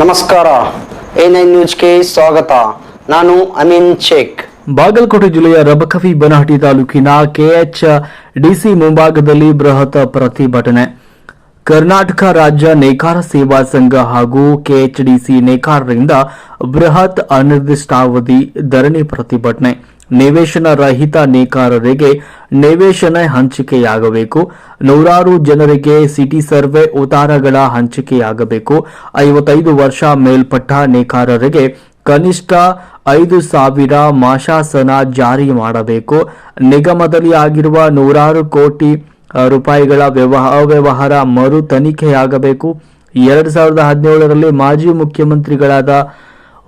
ನಮಸ್ಕಾರ. A nine ನ್ಯೂಸ್ಗೆ ಸ್ವಾಗತ. ನಾನು ಅಮೀನ್ ಶೇಖ್. ಬಾಗಲಕೋಟೆ ಜಿಲ್ಲೆಯ ರಬಕವಿ ಬನಹಟ್ಟಿ ತಾಲೂಕಿನ ಕೆಎಚ್ ಡಿಸಿ ಮುಂಭಾಗದಲ್ಲಿ ಬೃಹತ್ ಪ್ರತಿಭಟನೆ. ಕರ್ನಾಟಕ ರಾಜ್ಯ ನೇಕಾರ ಸೇವಾ ಸಂಘ ಹಾಗೂ ಕೆಎಚ್ಡಿಸಿ ನೇಕಾರರಿಂದ ಬೃಹತ್ ಅನಿರ್ದಿಷ್ಟಾವಧಿ ಧರಣಿ ಪ್ರತಿಭಟನೆ. ನಿವೇಶನ ರಹಿತ ನೇಕಾರರಿಗೆ ನಿವೇಶನ ಹಂಚಿಕೆಯಾಗಬೇಕು. ನೂರಾರು ಜನರಿಗೆ ಸಿಟಿ ಸರ್ವೆ ಉತಾರಗಳ ಹಂಚಿಕೆಯಾಗಬೇಕು. ಐವತ್ತೈದು ವರ್ಷ ಮೇಲ್ಪಟ್ಟ ನೇಕಾರರಿಗೆ ಕನಿಷ್ಠ ಐದು ಸಾವಿರ ಮಾಶಾಸನ ಜಾರಿ ಮಾಡಬೇಕು. ನಿಗಮದಲ್ಲಿ ಆಗಿರುವ ನೂರಾರು ಕೋಟಿ ರೂಪಾಯಿಗಳ ವ್ಯವಹ, ಅವ್ಯವಹಾರ ಮರು ತನಿಖೆಯಾಗಬೇಕು. ಎರಡು ಸಾವಿರದ ಹದಿನೇಳರಲ್ಲಿ ಮಾಜಿ ಮುಖ್ಯಮಂತ್ರಿಗಳಾದ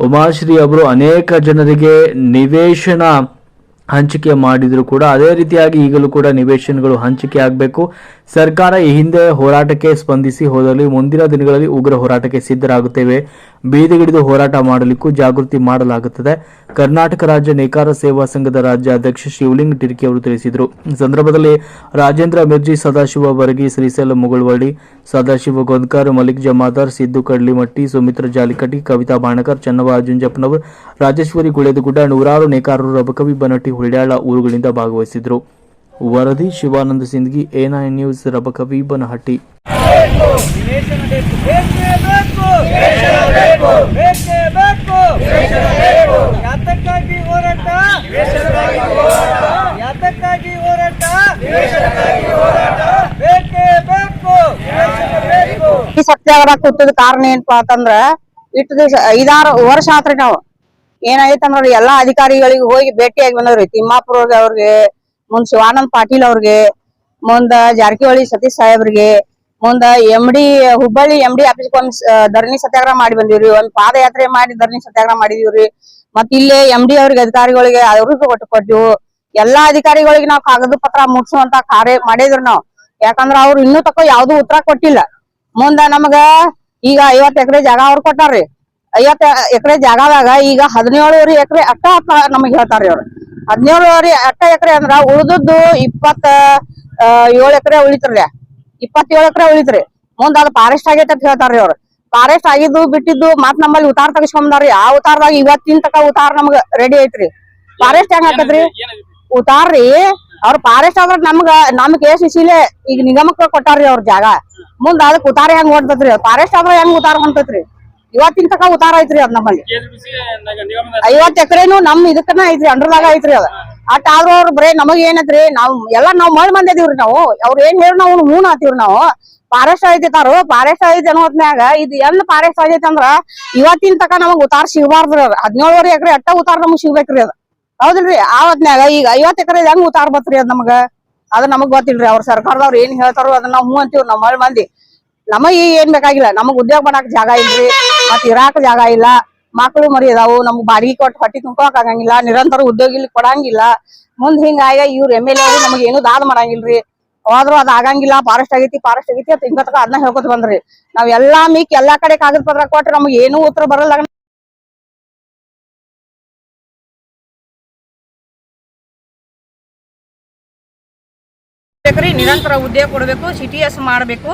ಉಮಾಶ್ರೀ ಅವರು ಅನೇಕ ಜನರಿಗೆ ನಿವೇಶನ ಹಂಚಿಕೆ ಮಾಡಿದ್ರು ಕೂಡ ಅದೇ ರೀತಿಯಾಗಿ ಈಗಲೂ ಕೂಡ ನಿವೇಶನಗಳು ಹಂಚಿಕೆ ಆಗಬೇಕು. ಸರ್ಕಾರ ಈ ಹಿಂದೆ ಹೋರಾಟಕ್ಕೆ ಸ್ಪಂದಿಸಿ ಹೋದಲ್ಲಿ ಮುಂದಿನ ದಿನಗಳಲ್ಲಿ ಉಗ್ರ ಹೋರಾಟಕ್ಕೆ ಸಿದ್ಧರಾಗುತ್ತೇವೆ. ಬೀದಿಗಿಡಿದು ಹೋರಾಟ ಮಾಡಲಿಕ್ಕೂ ಜಾಗೃತಿ ಮಾಡಲಾಗುತ್ತದೆ. ಕರ್ನಾಟಕ ರಾಜ್ಯ ನೇಕಾರ ಸೇವಾ ಸಂಘದ ರಾಜ್ಯ ಅಧ್ಯಕ್ಷ ಶಿವಲಿಂಗ್ ಟಿರ್ಕಿ ಅವರು ತಿಳಿಸಿದರು. ಸಂದರ್ಭದಲ್ಲಿ ರಾಜೇಂದ್ರ ಮಿರ್ಜಿ ಸದಾಶಿವ ಬರಗಿ ಶ್ರೀಸೆಲ್ ಮುಗುಳ್ವಳ್ಳಿ, ಸದಾಶಿವ ಗೊಂದ್ಕರ್ ಮಲಿಕ್ ಜಮಾದಾರ್, ಸಿದ್ದು ಕಡ್ಲಿಮಟ್ಟಿ, ಸುಮಿತ್ರ ಜಾಲಿಕಟ್ಟಿ, ಕವಿತಾ ಬಾಣಕರ್ ಚನ್ನವ ಅಜುಂಜಪ್ಪನವರ್, ರಾಜೇಶ್ವರಿ ಗುಳೇದಗುಡ್ಡ, ನೂರಾರು ನೇಕಾರರು ರಬಕವಿ ಬನಟ್ಟಿ ಹುಳ್ಯಾಳ ಊರುಗಳಿಂದ ಭಾಗವಹಿಸಿದ್ರು. ವರದಿ Shivanand Sindgi, A nine news, Rabkavi, Banahatti. ಸತ್ಯಾಗ್ರಹ ಕೂತದ ಕಾರಣ ಏನಪ್ಪಾ ಅಂತಂದ್ರ ಇಟ್ಟು ದಿವಸ ಐದಾರು ವರ್ಷ ಆತ್ರಿ ನಾವು. ಏನಾಯ್ತಂದ್ರ ಎಲ್ಲಾ ಅಧಿಕಾರಿಗಳಿಗೆ ಹೋಗಿ ಭೇಟಿಯಾಗಿ ಬಂದವ್ರಿ. ತಿಮ್ಮಾಪುರ ಅವ್ರಿಗೆ ಮುಂದ್ ಶಿವಾನಂದ್ ಪಾಟೀಲ್ ಅವ್ರಿಗೆ, ಮುಂದ ಜಾರಕಿಹೊಳಿ ಸತೀಶ್ ಸಾಹೇಬ್ರಿಗೆ, ಮುಂದ M D Hubballi M D office ಒಂದ್ ಧರಣಿ ಸತ್ಯಾಗ್ರಹ ಮಾಡಿ ಬಂದಿವ್ರಿ. ಒಂದ್ ಪಾದಯಾತ್ರೆ ಮಾಡಿ ಧರಣಿ ಸತ್ಯಾಗ್ರಹ ಮಾಡಿದೀವ್ರಿ. ಮತ್ ಇಲ್ಲೇ ಎಂ ಡಿ ಅವ್ರಿಗೆ ಅಧಿಕಾರಿಗಳಿಗೆ ಅವ್ರಿಗೂ ಕೊಟ್ಟು ಕೊಟ್ಟಿವು ಎಲ್ಲಾ ಅಧಿಕಾರಿಗಳಿಗೆ ನಾವು ಕಾಗದ ಪತ್ರ ಮುಟ್ಸುವಂತ ಕಾರ್ಯ ಮಾಡಿದ್ರು ನಾವು. ಯಾಕಂದ್ರ ಅವ್ರು ಇನ್ನೂ ತಕ್ಕ ಯಾವ್ದು ಉತ್ತರ ಕೊಟ್ಟಿಲ್ಲ. ಮುಂದ ನಮಗ ಈಗ ಐವತ್ ಎಕರೆ ಜಾಗ ಅವ್ರು ಕೊಟ್ಟಾರ್ರಿ. ಐವತ್ ಎಕರೆ ಜಾಗದಾಗ ಈಗ ಹದಿನೇಳುವರೆ ಎಕರೆ ಅಟ್ಟ ಅಂತ ನಮಗ್ ಹೇಳ್ತಾರ್ರಿ ಅವ್ರು. ಹದಿನೇಳುವರೆ ಅಟ್ಟ ಎಕರೆ ಅಂದ್ರ ಉಳಿದದ್ದು ಇಪ್ಪತ್ತ ಏಳು ಎಕರೆ ಉಳಿತ್ರಿ ಇಪ್ಪತ್ತೇಳು ಎಕರೆ ಉಳಿತ್ರಿ. ಮುಂದ ಅದು ಫಾರೆಸ್ಟ್ ಆಗೈತೆ ಅಂತ ಹೇಳ್ತಾರ್ರಿ ಅವ್ರು. ಫಾರೆಸ್ಟ್ ಆಗಿದ್ದು ಬಿಟ್ಟಿದ್ದು ಮತ್ ನಮ್ಮಲ್ಲಿ ಉತಾರ ತೆಗಿಸ್ಕೊಂಬಾರ್ರಿ ಆ ಉತಾರದಾಗ ಇವತ್ತಿನ ತಕ ಉತಾರ ನಮ್ಗ ರೆಡಿ ಐತ್ರಿ. ಫಾರೆಸ್ಟ್ ಹೆಂಗ್ ಹಾಕತ್ರಿ ಉತ್ತಾರ್ರಿ. ಅವ್ರ ಫಾರೆಸ್ಟ್ ಆದ್ರ ನಮ್ಗ ನಮ್ ಕೇಸ್ ಇಸಿಲೆ ಈಗ ನಿಗಮಕ್ಕ ಕೊಟ್ಟಾರ್ರಿ ಅವ್ರ ಜಾಗ. ಮುಂದ ಅದಕ್ಕೆ ಉತಾರ ಹೆಂಗ್ ಹೊಂಟತ್ರಿ ಫಾರೆಸ್ಟ್ ಆದ್ರ ಹೆಂಗ್ ಉತಾರ ಹೊಂಟತ್ರಿ ಇವತ್ತಿನ ತಕ ಉತ್ತಾರ ಐತ್ರಿ ಅದ್ ನಮ್ಮಲ್ಲಿ. ಐವತ್ ಎಕರೆನು ನಮ್ ಇದಕ್ಕನ ಐತ್ರಿ, ಅಂಡರ್ದಾಗ ಐತ್ರಿ ಅದ. ಅಟ್ ಆದ್ರೂ ಅವ್ರ ಬರೇ ನಮಗ್ ಏನೈತ್ರಿ, ನಾವ್ ಎಲ್ಲಾ ನಾವ್ ಮಳ್ ಮಂದಿದೀವ್ರಿ ನಾವು. ಅವ್ರ ಏನ್ ಹೇಳಿ ನಾವು ಮೂನ್ ಹಾತೀವ್ರಿ ನಾವು. ಪಾರೆಸ್ಟ್ ಐತಿ ಅನ್ನೋ ಹೊತ್ನ್ಯಾಗ ಇದು ಎಲ್ ಪಾರೆಸ್ಟ್ ಆಗೈತಿ ಅಂದ್ರ ಇವತ್ತಿನ ತಕ ನಮಗ್ ಉತ್ತಾರ ಸಿಗಬಾರ್ದ್ರಿ ಹದಿನೇಳುವರೆ ಎಕರೆ ಅಟ್ಟ ಉತ್ತಾರ ನಮಗ್ ಸಿಗ್ಬೇಕ್ರಿ ಅದ. ಹೌದಿಲ್ರಿ? ಆ ಹೊತ್ನ್ಯಾಗ ಈಗ ಐವತ್ ಎಕರೆ ಹೆಂಗ್ ಉತ್ತಾರ ಬತ್ರಿ ಅದ್ ನಮಗ? ಅದ ನಮಗ್ ಗೊತ್ತಿಲ್ರಿ, ಅವ್ರ ಸರ್ಕಾರದವ್ರ ಏನ್ ಹೇಳ್ತಾರೋ ಅದನ್ನ ನಾವು ಹೂ ಅಂತೀವ್ರಿ ನಾವ್ ಮಳ್ ಮಂದಿ. ನಮಗ್ ಏನ್ ಬೇಕಾಗಿಲ್ಲ. ನಮಗ್ ಉದ್ಯೋಗ ಮಾಡಾಕ್ ಜಾಗ ಇಲ್ರಿ ಮತ್ ಇರಾಕ್ ಜಾಗ ಇಲ್ಲ. ಮಕ್ಳು ಮರಿ ಅದಾವು, ನಮ್ಗ್ ಬಾಡಿಗೆ ಕೊಟ್ಟು ಹೊಟ್ಟಿ ತುಂಬಕ್ ಆಗಂಗಿಲ್ಲ, ನಿರಂತರ ಉದ್ಯೋಗ ಇಲ್ಲಿ ಕೊಡಂಗಿಲ್ಲ. ಮುಂದ್ ಹಿಂಗಾಗ ಇವ್ರ ಎಂ ಎಲ್ ಎ ನಮಗ್ ಏನು ದಾದ ಮಾಡಂಗಿಲ್ರಿ. ಹೋದ್ರು ಅದ್ ಆಗಂಗಿಲ್ಲ, ಫಾರೆಸ್ಟ್ ಆಗೈತಿ ಫಾರೆಸ್ಟ್ ಆಗೈತಿ ಅಂತ ಹಿಂಗತಕ ಅದನ್ನ ಹೇಳ್ಕೊತ ಬಂದ್ರಿ. ನಾವ್ ಎಲ್ಲಾ ಮೀಕ್ ಎಲ್ಲಾ ಕಡೆ ಕಾಗದ ಪತ್ರ ಕೊಟ್ರೆ ನಮ್ಗೆ ಏನೂ ಉತ್ತರ ಬರಲ್ಲ. ನಿರಂತರ ಉದ್ಯೋಗ ಕೊಡಬೇಕು ಸಿಟಿ ಎಸ್ ಮಾಡ್ಬೇಕು.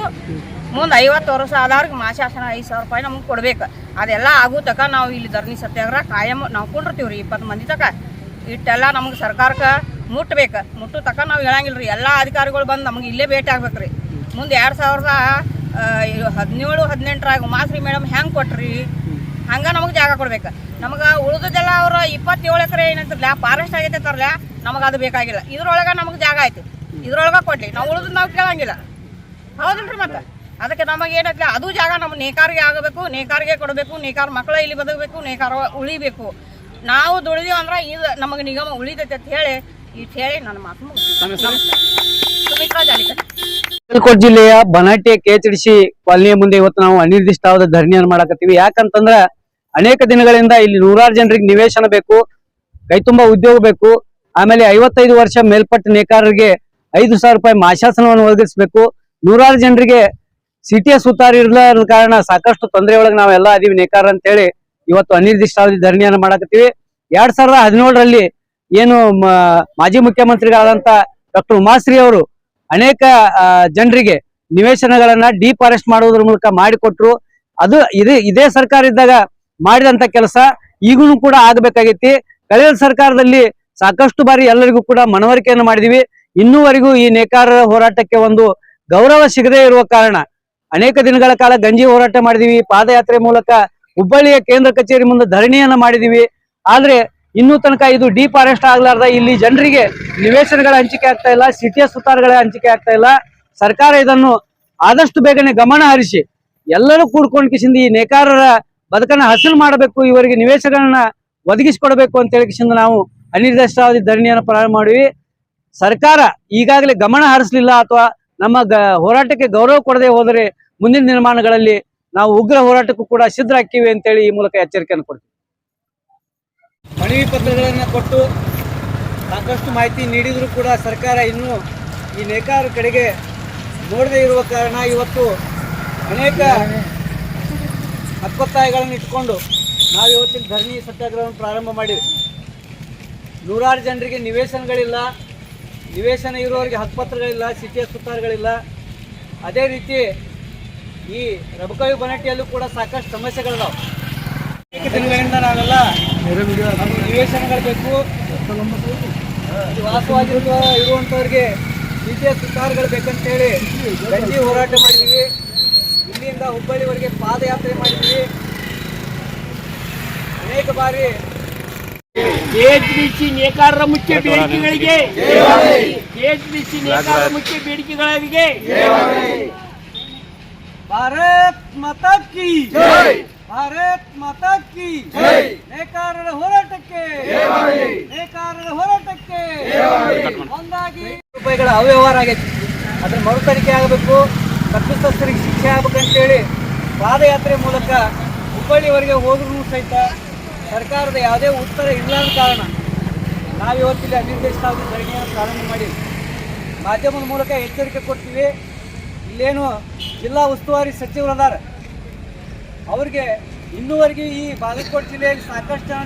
ಮುಂದ್ ಐವತ್ತು ವರ್ಷ ಆದವ್ರಿಗೆ ಮಾಶಾಸನ ಐದು ಸಾವಿರ ರೂಪಾಯಿ ನಮ್ಗೆ ಕೊಡ್ಬೇಕು. ಅದೆಲ್ಲ ಆಗೋ ತಕ ನಾವು ಇಲ್ಲಿ ಧರಣಿ ಸತ್ಯಾಗ್ರಹ ಕಾಯಂ ನಾವು ರೀ ಇಪ್ಪತ್ತು ಮಂದಿ ತಕ. ಇಟ್ಟೆಲ್ಲ ನಮ್ಗೆ ಸರ್ಕಾರಕ್ಕೆ ಮುಟ್ಬೇಕು. ಮುಟ್ಟು ತಕ ನಾವು ರೀ ಎಲ್ಲ ಅಧಿಕಾರಿಗಳು ಬಂದು ನಮ್ಗೆ ಇಲ್ಲೇ ಭೇಟಿ ಆಗ್ಬೇಕ್ರಿ. ಮುಂದೆ ಎರಡು ಸಾವಿರದ ಹದಿನೇಳು, ಹದಿನೆಂಟರಾಗ ಮಾಸ್ರಿ ಮೇಡಮ್ ಹೆಂಗೆ ಕೊಟ್ರಿ? ಹಂಗೆ ನಮಗೆ ಜಾಗ ಕೊಡ್ಬೇಕು. ನಮಗೆ ಉಳಿದದೆಲ್ಲ ಅವ್ರು ಇಪ್ಪತ್ತೇಳು ಎಕರೆ ಏನಂತಿರ್ಲ ಫಾರೆಸ್ಟ್ ಆಗೈತೆ ತರಲ್ಲ ನಮಗೆ ಅದು ಬೇಕಾಗಿಲ್ಲ. ಇದ್ರೊಳಗೆ ನಮಗೆ ಜಾಗ ಆಯ್ತು. ಇದ್ರೊಳಗೆ ಕೊಡ್ಲಿ. ನಾವು ಉಳಿದ್ ನಾವು ಕೇಳಂಗಿಲ್ಲ. ಹೌದಲ್ರಿ ಮತ್ತೆ? ಅದಕ್ಕೆ ನಮಗೆ ಏನಾಗ್ಲಿ ಅದು ಜಾಗ ನಮ್ಮ ನೇಕಾರಿಗೆ ಆಗಬೇಕು ನೇಕಾರಿಗೆ ಕೊಡಬೇಕು ನೇಕಾರ ಮಕ್ಕಳ ಇಲ್ಲಿ ಬದುಕಬೇಕು ನೇಕಾರ ಉಳಿಬೇಕು. ನಾವು ದುಡಿದೀವಿ ಅಂದ್ರೆ ಇದು ನಮಗೆ ನಿಗಮ ಉಳಿತೈತೆ ಅಂತ ಹೇಳಿ ಇಟ್ ಹೇಳಿ ನನ್ನ ಮಾತು. ಸುಮಿತ್ರಾ ಬಾಗಲಕೋಟೆ ಜಿಲ್ಲೆಯ ಬನಾಟೆ ಕೆಎಚ್ಡಿಸಿ ಕಾಲನಿಯ ಮುಂದೆ ಇವತ್ತು ನಾವು ಅನಿರ್ದಿಷ್ಟವಾದ ಧರಣಿಯನ್ನು ಮಾಡಕತ್ತೀವಿ. ಯಾಕಂತಂದ್ರ ಅನೇಕ ದಿನಗಳಿಂದ ಇಲ್ಲಿ ನೂರಾರು ಜನರಿಗೆ ನಿವೇಶನ ಬೇಕು ಕೈ ತುಂಬಾ ಉದ್ಯೋಗ ಬೇಕು ಆಮೇಲೆ ಐವತ್ತೈದು ವರ್ಷ ಮೇಲ್ಪಟ್ಟ ನೇಕಾರರಿಗೆ ಐದು ಸಾವಿರ ರೂಪಾಯಿ ಮಾಶಾಸನವನ್ನು ಒದಗಿಸಬೇಕು. ನೂರಾರು ಜನರಿಗೆ ಸಿಟಿಯ ಸುತ್ತಾರ ಕಾರಣ ಸಾಕಷ್ಟು ತೊಂದರೆ ಒಳಗೆ ನಾವೆಲ್ಲ ಅದೀವಿ ನೇಕಾರ ಅಂತ ಹೇಳಿ ಇವತ್ತು ಅನಿರ್ದಿಷ್ಟಾವಧಿ ಧರಣಿಯನ್ನು ಮಾಡಕತ್ತೀವಿ. ಎರಡ್ ಸಾವಿರದ ಹದಿನೇಳರಲ್ಲಿ ಏನು ಮಾಜಿ ಮುಖ್ಯಮಂತ್ರಿಗಳಾದಂತ ಡಾಕ್ಟರ್ ಉಮಾಶ್ರೀ ಅವರು ಅನೇಕ ಜನರಿಗೆ ನಿವೇಶನಗಳನ್ನ ಡಿಫಾರೆಸ್ಟ್ ಮಾಡುವುದರ ಮೂಲಕ ಮಾಡಿಕೊಟ್ರು. ಅದು ಇದೇ ಇದೇ ಸರ್ಕಾರ ಇದ್ದಾಗ ಮಾಡಿದಂತ ಕೆಲಸ ಈಗೂನು ಕೂಡ ಆಗ್ಬೇಕಾಗೈತಿ. ಕಳೆದ ಸರ್ಕಾರದಲ್ಲಿ ಸಾಕಷ್ಟು ಬಾರಿ ಎಲ್ಲರಿಗೂ ಕೂಡ ಮನವರಿಕೆಯನ್ನು ಮಾಡಿದೀವಿ. ಇನ್ನೂವರೆಗೂ ಈ ನೇಕಾರರ ಹೋರಾಟಕ್ಕೆ ಒಂದು ಗೌರವ ಸಿಗದೇ ಇರುವ ಕಾರಣ ಅನೇಕ ದಿನಗಳ ಕಾಲ ಗಂಜಿ ಹೋರಾಟ ಮಾಡಿದೀವಿ, ಪಾದಯಾತ್ರೆ ಮೂಲಕ ಹುಬ್ಬಳ್ಳಿಯ ಕೇಂದ್ರ ಕಚೇರಿ ಮುಂದೆ ಧರಣಿಯನ್ನ ಮಾಡಿದೀವಿ. ಆದ್ರೆ ಇನ್ನೂ ತನಕ ಇದು ಡೀಪ್ ಫಾರೆಸ್ಟ್ ಆಗ್ಲಾರ್ದ, ಇಲ್ಲಿ ಜನರಿಗೆ ನಿವೇಶನಗಳ ಹಂಚಿಕೆ ಆಗ್ತಾ ಇಲ್ಲ, ಸಿಟಿಯ ಸುತ್ತಾರಗಳ ಹಂಚಿಕೆ ಆಗ್ತಾ ಇಲ್ಲ. ಸರ್ಕಾರ ಇದನ್ನು ಆದಷ್ಟು ಬೇಗನೆ ಗಮನ ಹರಿಸಿ, ಎಲ್ಲರೂ ಕೂಡ್ಕೊಂಡು ಕಿಸಿಂದ ಈ ನೇಕಾರರ ಬದುಕನ್ನ ಹಸಿರು ಮಾಡಬೇಕು, ಇವರಿಗೆ ನಿವೇಶಗಳನ್ನ ಒದಗಿಸಿಕೊಡಬೇಕು ಅಂತ ಹೇಳಿ ಕಿಸಿಂದ ನಾವು ಅನಿರ್ದಿಷ್ಟಾವಧಿ ಧರಣಿಯನ್ನು ಪ್ರಾರಂಭ ಮಾಡಿವಿ. ಸರ್ಕಾರ ಈಗಾಗಲೇ ಗಮನ ಹರಿಸಲಿಲ್ಲ ಅಥವಾ ನಮ್ಮ ಹೋರಾಟಕ್ಕೆ ಗೌರವ ಕೊಡದೆ ಹೋದರೆ ಮುಂದಿನ ನಿರ್ಮಾಣಗಳಲ್ಲಿ ನಾವು ಉಗ್ರ ಹೋರಾಟಕ್ಕೂ ಕೂಡ ಸಿದ್ಧ ಹಾಕಿವಿ ಅಂತೇಳಿ ಈ ಮೂಲಕ ಎಚ್ಚರಿಕೆಯನ್ನು ಕೊಡ್ತೀವಿ. ಮನವಿ ಪತ್ರಗಳನ್ನು ಕೊಟ್ಟು ಸಾಕಷ್ಟು ಮಾಹಿತಿ ನೀಡಿದರೂ ಕೂಡ ಸರ್ಕಾರ ಇನ್ನೂ ಈ ನೇಕಾರ ಕಡೆಗೆ ನೋಡದೇ ಇರುವ ಕಾರಣ ಇವತ್ತು ಅನೇಕ ಹಕ್ಕೊತ್ತಾಯಗಳನ್ನು ಇಟ್ಕೊಂಡು ನಾವು ಇವತ್ತಿನ ಧರಣಿ ಸತ್ಯಾಗ್ರಹವನ್ನು ಪ್ರಾರಂಭ ಮಾಡಿವೆ ನೂರಾರು ಜನರಿಗೆ ನಿವೇಶನಗಳಿಲ್ಲ. ನಿವೇಶನ ಇರುವವರಿಗೆ ಹಕ್ಕುಪತ್ರಗಳಿಲ್ಲ ಸಿಟಿಯ ಸುತ್ತಾರಗಳಿಲ್ಲ ಅದೇ ರೀತಿ ಈ ರಬಕವಿ ಬನಟ್ಟಿಯಲ್ಲೂ ಕೂಡ ಸಾಕಷ್ಟು ಸಮಸ್ಯೆಗಳಿದಾವೆ. ಅನೇಕ ದಿನಗಳಿಂದ ನಾವೆಲ್ಲ ನಿವೇಶನಗಳು ಬೇಕು. ವಾಸವಾಗಿರುವ ಇರುವಂಥವ್ರಿಗೆ ಸಿಟಿಯ ಸುತ್ತಾರಗಳು ಬೇಕಂತೇಳಿ ಗಂಜಿ ಹೋರಾಟ ಮಾಡಿದ್ವಿ. ಇಲ್ಲಿಂದ ಹುಬ್ಬಳ್ಳಿವರೆಗೆ ಪಾದಯಾತ್ರೆ ಮಾಡಿದ್ವಿ. ಅನೇಕ ಬಾರಿ ಕೆಎಚ್ಡಿಸಿ ನೇಕಾರರ ಮುಖ್ಯ ಬೇಡಿಕೆಗಳಿಗೆ. ಕೆಎಚ್ಡಿಸಿ ನೇಕಾರರ ಮುಖ್ಯ ಬೇಡಿಕೆಗಳಿಗೆ. ಭಾರತ್ ಮಾತಾ ಕಿ. ಭಾರತ್ ಮಾತಾ ಕಿ. ನೇಕಾರರ ಹೋರಾಟಕ್ಕೆ. ನೇಕಾರರ ಹೋರಾಟಕ್ಕೆ. ಒಂದಾಗಿ ರೂಪಾಯಿಗಳ ಅವ್ಯವಹಾರ ಆಗೈತಿ. ಅದ್ರ ಮರುತನಿಕೆ ಆಗಬೇಕು ತಪ್ಪಿತಸ್ಥರಿಗೆ ಶಿಕ್ಷೆ ಆಗ್ಬೇಕಂತೇಳಿ ಪಾದಯಾತ್ರೆ ಮೂಲಕ ಹುಬ್ಬಳ್ಳಿವರೆಗೆ ಹೋದ್ರೂ ಸಹಿತ ಸರ್ಕಾರದ ಯಾವುದೇ ಉತ್ತರ ಇಲ್ಲದ ಕಾರಣ ನಾವು ಇವತ್ತಿಲ್ಲಿ ಅನಿರ್ದಿಷ್ಟಾವಧಿ ಧರಣಿಯನ್ನು ಪ್ರಾರಂಭ ಮಾಡಿ ಮಾಧ್ಯಮದ ಮೂಲಕ ಎಚ್ಚರಿಕೆ ಕೊಡ್ತೀವಿ. ಇಲ್ಲೇನು ಜಿಲ್ಲಾ ಉಸ್ತುವಾರಿ ಸಚಿವರದಾರ. ಅವ್ರಿಗೆ ಇನ್ನೂವರೆಗೆ ಈ ಬಾಗಲಕೋಟೆ ಜಿಲ್ಲೆಯಲ್ಲಿ ಸಾಕಷ್ಟು ಜನ